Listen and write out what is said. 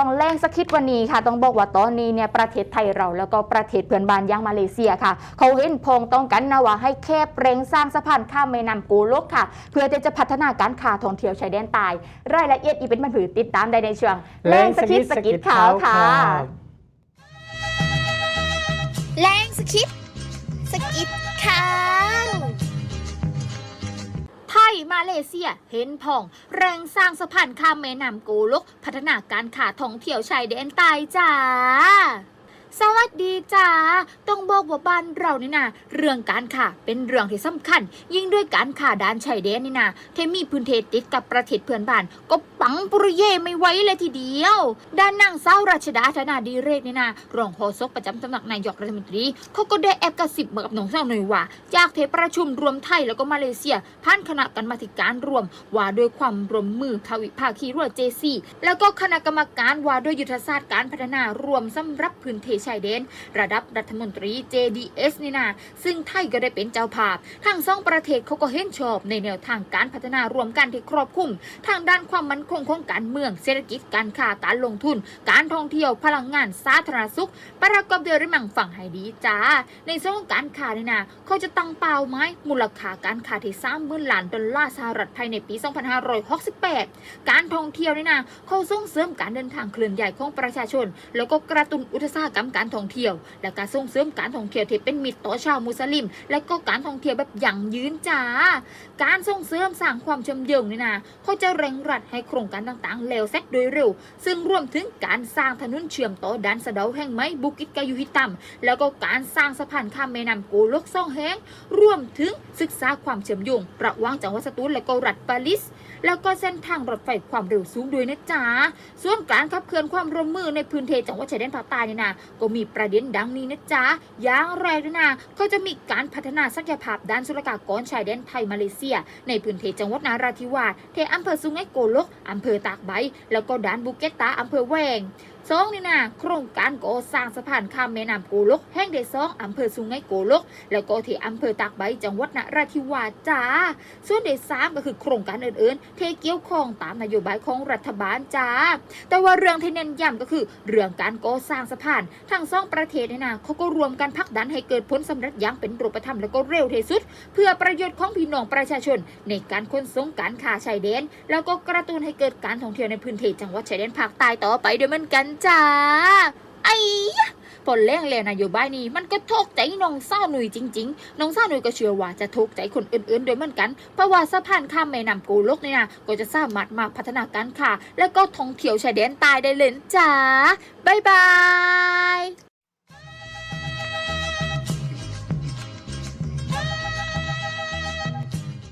วังแรงสักคิดวันนี้ค่ะต้องบอกว่าตอนนี้เนี่ยประเทศไทยเราแล้วก็ประเทศเพื่อนบ้านอย่างมาเลเซียค่ะ เขาเห็นพงต้องกันนะว่าให้แคบเร่งสร้างสะพานข้ามแม่น้ำกูลกค่ะ เพื่อที่จะพัฒนาการค้าท่องเที่ยวชายแดนใต้รายละเอียดอีเป็นบันผือติดตามได้ในช่วงแรงสกคิดสกิดข่าวค่ะแรงสคริปต์สกิปข่าว มาเลเซีย เห็นพ่อง แรงสร้างสะพานข้ามแม่น้ำโกลก พัฒนาการขาท่องเที่ยวชายแดนใต้จ้า สวัสดีจ้าต้องบอกว่าบ้านเรานี่นะเรื่องการข่าเป็นเรื่องที่สำคัญ ยิ่งด้วยการข่าด้านชายแดนนี่นะเทมีพื้นเทติดกับประเทศเพื่อนบ้าน ก็ปังปุริเยไม่ไหวเลยทีเดียว ด้านนางสาวราชดาธนาดีเรกนี่นะรองโฆษกประจำสำนักนายกรัฐมนตรีเขาก็ได้แอบกระสิบมากับน้องสาวหน่อยว่า จากเทประชุมรวมไทยแล้วก็มาเลเซียผ่านคณะกรรมาธิการรวม ว่าด้วยความร่วมมือทวิภาคีร่วเจซีแล้วก็คณะกรรมการว่าด้วยยุทธศาสตร์การพัฒนารวมสำหรับพื้นเทชายแดนระดับรัฐมนตรี JDS นี่นะซึ่งไทยก็ได้เป็นเจ้าภาพทั้งสองประเทศเขาก็เห็นชอบในแนวทางการพัฒนารวมกันที่ครอบคลุม ทางด้านความมั่นคงของการเมืองเศรษฐกิจการค้าการลงทุน การท่องเที่ยวพลังงานสาธารณสุข ประกอบด้วยริมังฝั่งให้ดีจ้าในส่วนของการค้านี่นะเขาจะตั้งเป้าไม้มูลค่าการค้าที่สามหมื่นล้านดอลลาร์สหรัฐภายในปี 2568 การท่องเที่ยวนี่นะเขาส่งเสริมการเดินทางเคลื่อนย้ายของประชาชน แล้วก็กระตุ้นอุตสาหกรรมการท่องเที่ยว และการส่งเสริมการท่องเที่ยวที่เป็นมิตรต่อชาวมุสลิม และก็การท่องเที่ยวแบบยั่งยืนจ้าการส่งเสริมสร้างความเชื่อมโยงนี่นะเขาจะเร่งรัดให้โครงการต่างๆแล้วเสร็จโดยเร็ว ซึ่งรวมถึงการสร้างถนนเชื่อมต่อด้านสะเดาแห่งไม้บุกิตกายุฮิตัมแล้วก็การสร้างสะพานข้ามแม่น้ำโกลกซ่องแห้งรวมถึงศึกษาความเชื่อมโยงระหว่างจังหวัดสตูลและก็รัฐปารีสแล้วก็เส้นทางรถไฟความเร็วสูงด้วยนะจ๊ะส่วนการขับเคลื่อนความร่วมมือในพื้นที่จังหวัดชายแดนภาคใต้นี่นะก็มีประเด็นดังนี้นะจ๊ะอย่างแรกนะนะก็จะมีการพัฒนาศักยภาพด้านสุรกากรชายแดนไทยมาเลเซีย ในพื้นที่จังหวัดนาราธิวาสเทอำเภอสุไหงโกลกอำเภอตากใบ แล้วก็ด้านบุเกตตาอำเภอแวง สองนี่นะโครงการก่อสร้างสะพานข้ามแม่น้ำโกลก แห่งเดสองอำเภอสุงไหงโกลก แล้วก็ที่อำเภอตากใบจังหวัดนราธิวาสจ้า ส่วนเดสามก็คือโครงการอื่นๆ เทเกี่ยวข้องตามนโยบายของรัฐบาลจ้า แต่ว่าเรื่องที่เน้นย้ำก็คือ เรื่องการก่อสร้างสะพานทั้งสองประเทศนี่นะเขาก็รวมกันผลักดันให้เกิดผลสำเร็จอย่างเป็นรูปธรรมและก็เร็วที่สุด เพื่อประโยชน์ของพี่น้องประชาชน ในการขนส่งการค้าชายแดน แล้วก็กระตุ้นให้เกิดการท่องเที่ยวในพื้นที่จังหวัดชายแดนภาคใต้ต่อไปด้วยเหมือนกันจ้าไอ้ยะผลแรงแล้วนโยบานนี้ มันก็ทกใจน้องเศร้าหนุ่ยจริงๆน้องเศร้าหนุ่ยก็เชื่อว่าจะทกใจคนอื่นๆด้วยเหมือนกัน เพราะว่าสะพานข้ามแม่น้ำโกลกเนี่ยนะก็จะสามารถมาพัฒนาการค่ะ และก็ท่องเที่ยวชายแดนใต้ได้เลยจ้าบ๊ายบาย